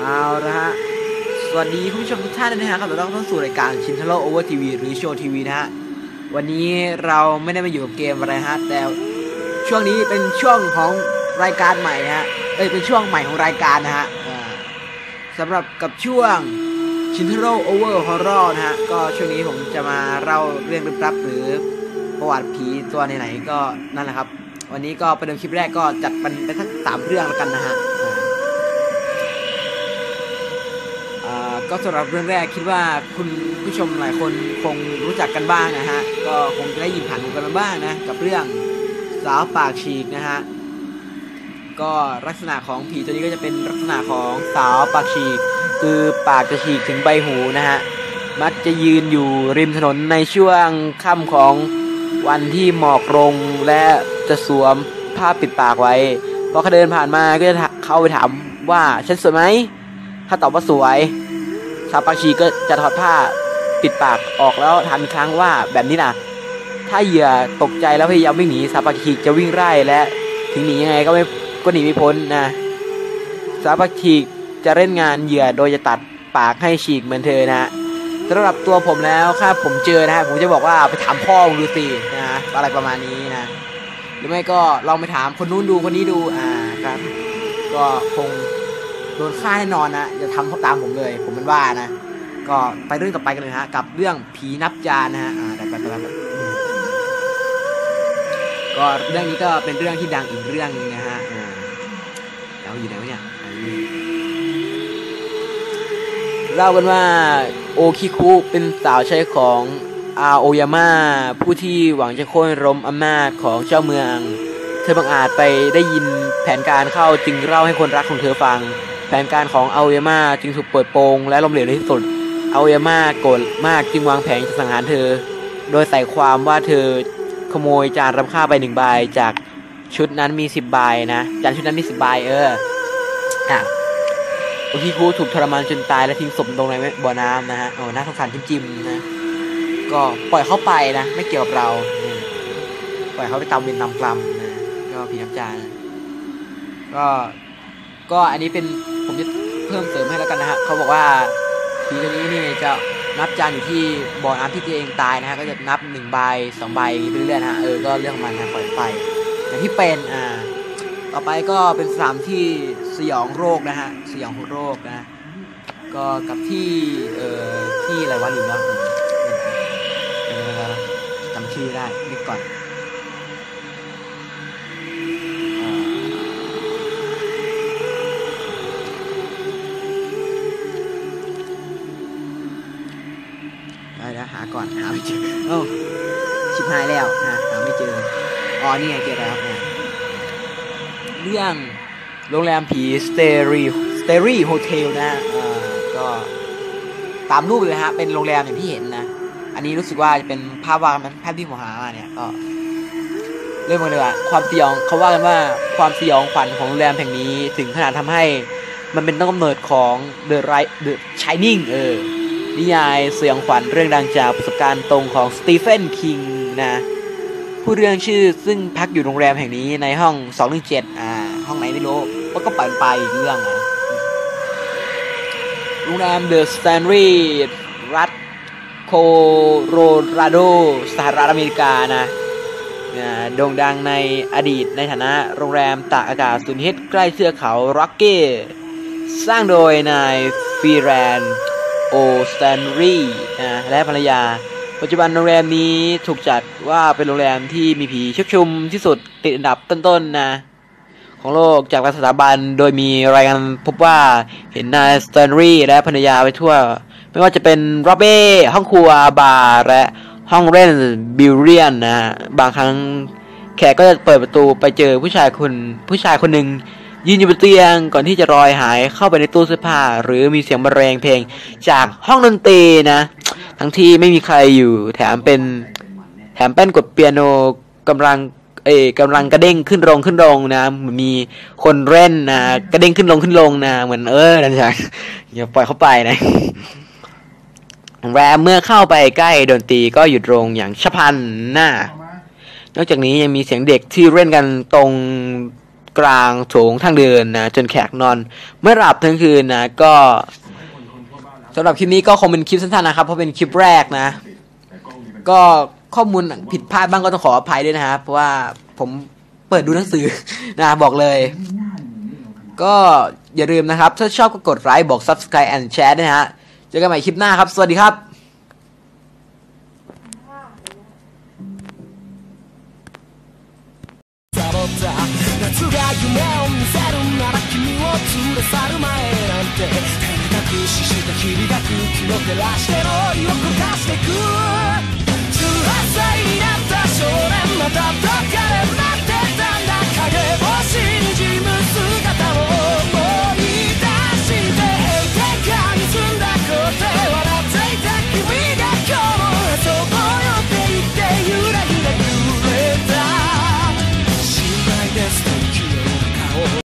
เอาละฮะ สวัสดีผู้ชมทุกท่านนะฮะกลับเราเข้าสู่รายการชินทโรโอเวอร์ทีวีหรือโชว์ทีวีนะฮะ วันนี้เราไม่ได้มาอยู่กับเกมอะไรฮะ แต่ช่วงนี้เป็นช่วงของรายการใหม่นะฮะ เอ้ย เป็นช่วงใหม่ของรายการนะฮะสำหรับกับช่วงชินทโรโอเวอร์ฮอร์รนะฮะ ก็ช่วงนี้ผมจะมาเล่าเรื่องลึกลับหรือ ประวัติผีตัวไหนๆก็นั่นแหละครับ วันนี้ก็ประเดิมคลิปแรกก็จัดมันไปทั้งสามเรื่องแล้วกันนะฮะอ่าก็สำหรับเรื่องแรกคิดว่าคุณผู้ชมหลายคนคงรู้จักกันบ้างนะฮะ ก็คงจะได้ยินผ่านหูกันมาบ้างนะ กับเรื่องสาวปากฉีกนะฮะ ก็ลักษณะของผีตัวนี้ก็จะเป็นลักษณะของสาวปากฉีก คือปากจะฉีกถึงใบหูนะฮะ มักจะยืนอยู่ริมถนนในช่วงค่ำของ วันที่หมอกลงและจะสวมผ้าปิดปากไว้ พอเขาเดินผ่านมาก็จะเข้าไปถามว่าฉันสวยไหม ถ้าตอบว่าสวยชาปาชีก็จะถอดผ้าปิดปากออกแล้วถามอีกครั้งว่าแบบนี้นะถ้าเหยื่อตกใจแล้วพยายามวิ่งหนีซาปาชีจะวิ่งไล่และ ถึงหนียังไงก็ไม่ก็หนีไม่พ้นนะซาปาชีจะเล่นงานเหยื่อโดยจะตัดปากให้ฉีกเหมือนเธอนะสำหรับตัวผมแล้วถ้าผมเจอนะฮะผมจะบอกว่าไปถามพ่อมึงดูสินะ อะไรประมาณนี้นะ หรือไม่ก็ลองไปถามคนนู้นดูคนนี้ดูอ่าครับ ก็คงโดนฆ่าแน่นอนนะอย่าทำตามผมเลย ผมมันว่านะ ก็ไปเรื่องต่อไปกันเลยฮะ กับเรื่องผีนับจานนะฮะอ่าแต่ไปไปไปก็เรื่องนี้ก็เป็นเรื่องที่ดังอีกเรื่องนึงนะฮะอ่าแล้วอยู่ไหนวะเนี่ยเล่ากันว่าโอคิคุเป็นสาวใช้ของ อาโอยาม่าผู้ที่หวังจะโค่นล้มอำนาจของเจ้าเมือง เธอบังอาจไปได้ยินแผนการเข้าจึงเล่าให้คนรักของเธอฟัง แผนการของอาโอยาม่าจึงถูกเปิดโปงและล้มเหลวในที่สุดอาโอยาม่าโกรธมากจึงวางแผนจะสังหารเธอ โดยใส่ความว่าเธอขโมยจานรำค่าไปหนึ่งใบจากชุดนั้นมีสิบใบนะจานชุดนั้นมีสิบใบเอออะโอคิคุถูกทรมานจนตายและทิ้งศพลงในบ่อน้ำนะฮะโอ้น่าสงสารจิ้มๆนะ ก็ปล่อยเขาไปนะ ไม่เกี่ยวกับเราปล่อยเขาไปตามเวรตามกรรมนะก็ผีน้ำจานก็ก็อันนี้เป็นผมจะเพิ่มเสริมให้แล้วกันนะฮะเขาบอกว่าผีตัวนี้นี่จะนับจานอยู่ที่บ่อน้ำที่ตัวเองตายนะฮะก็จะนับหนึ่งใบสองใบไปเรื่อยๆนะฮะเออก็เรื่องของมันนะปล่อยไปอย่างที่เป็นอ่าต่อไปก็เป็นสามที่สยองโรคนะฮะสยองโรคนะ ก็กับที่เอ่อที่อะไรวะลืมแล้ว ก่อนได้แล้วหาก่อนหาไม่เจอโอ้ชิบหายแล้วนะหาไม่เจออ๋อนี่ไงเจอแล้วนะเรื่องโรงแรมผีสเตอรีสเตอรีโฮเทลนะอ่าก็ตามรูปเลยฮะเป็นโรงแรมอย่างที่เห็นนะ อันนี้รู้สึกว่าจะเป็นภาพวาดมันภาพที่ผมหามาเนี่ยก็เริ่มกันเลยอะความสยองเขาว่ากันว่าความสยองขวัญของโรงแรมแห่งนี้ถึงขนาดทำให้มันเป็นต้นกำเนิดของ The Right The Shining เออนิยายสยองขวัญเรื่องดังจากประสบการณ์ตรงของสตีเฟนคิงนะผู้เรื่องชื่อซึ่งพักอยู่โรงแรมแห่งนี้ในห้อง 217 อ่า ห้องไหนไม่รู้ว่าก็ไปไปอีกเรื่องนะโรงแรมเด โคโรราโดสหรัฐอเมริกานะอ่าโด่งดังในอดีตในฐานะโรงแรมตากอากาศสุนฮิตใกล้เทือกเขาร็อกเก้สร้างโดยนายฟีแรนโอสแตนรีนะและภรรยา ปัจจุบันโรงแรมนี้ถูกจัดว่าเป็นโรงแรมที่มีผีชุกชุมที่สุดติดอันดับต้นๆนะของโลกจากสถาบันโดยมีรายงานพบว่าเห็นนายสแตนรีและภรรยาไปทั่ว ไม่ว่าจะเป็นร็อบเบ้ห้องครัวบาร์และห้องเล่นบิลเลียนนะ บางครั้งแขกก็จะเปิดประตูไปเจอผู้ชายคนผู้ชายคนหนึ่งยืนอยู่บนเตียงก่อนที่จะลอยหายเข้าไปในตู้เสื้อผ้า หรือมีเสียงบรรเลงเพลงจากห้องดนตรีนะ ทั้งที่ไม่มีใครอยู่แถมเป็นแถมแป้นกดเปียโนกำลังเอยกำลังกระเด้งขึ้นลงขึ้นลงนะมีคนเล่นนะกระเด้งขึ้นลงขึ้นลงนะเหมือนเออนั่นใช่อย่าปล่อยเข้าไปนะ แรมเมื่อเข้าไปใกล้ดนตรีก็หยุดลงอย่างฉพันหน้า นอกจากนี้ยังมีเสียงเด็กที่เล่นกันตรงกลางโถงทางเดินนะจนแขกนอนไม่หลับทั้งคืนนะก็สำหรับคลิปนี้ก็คงเป็นคลิปสั้นๆนะครับ เพราะเป็นคลิปแรกนะ ก็ข้อมูลผิดพลาดบ้างก็ต้องขออภัยด้วยนะครับเพราะว่าผมเปิดดูหนังสือนะบอกเลย ก็อย่าลืมนะครับ ถ้าชอบก็กดไลค์บอก subscribe and share ด้วยนะฮะ เจอกันใหม่คลิปหน้าครับ สวัสดีครับ夏が夢を見せるなら君を連れ去る前なんて照れ隠しした日々が空気を照らしての追いをか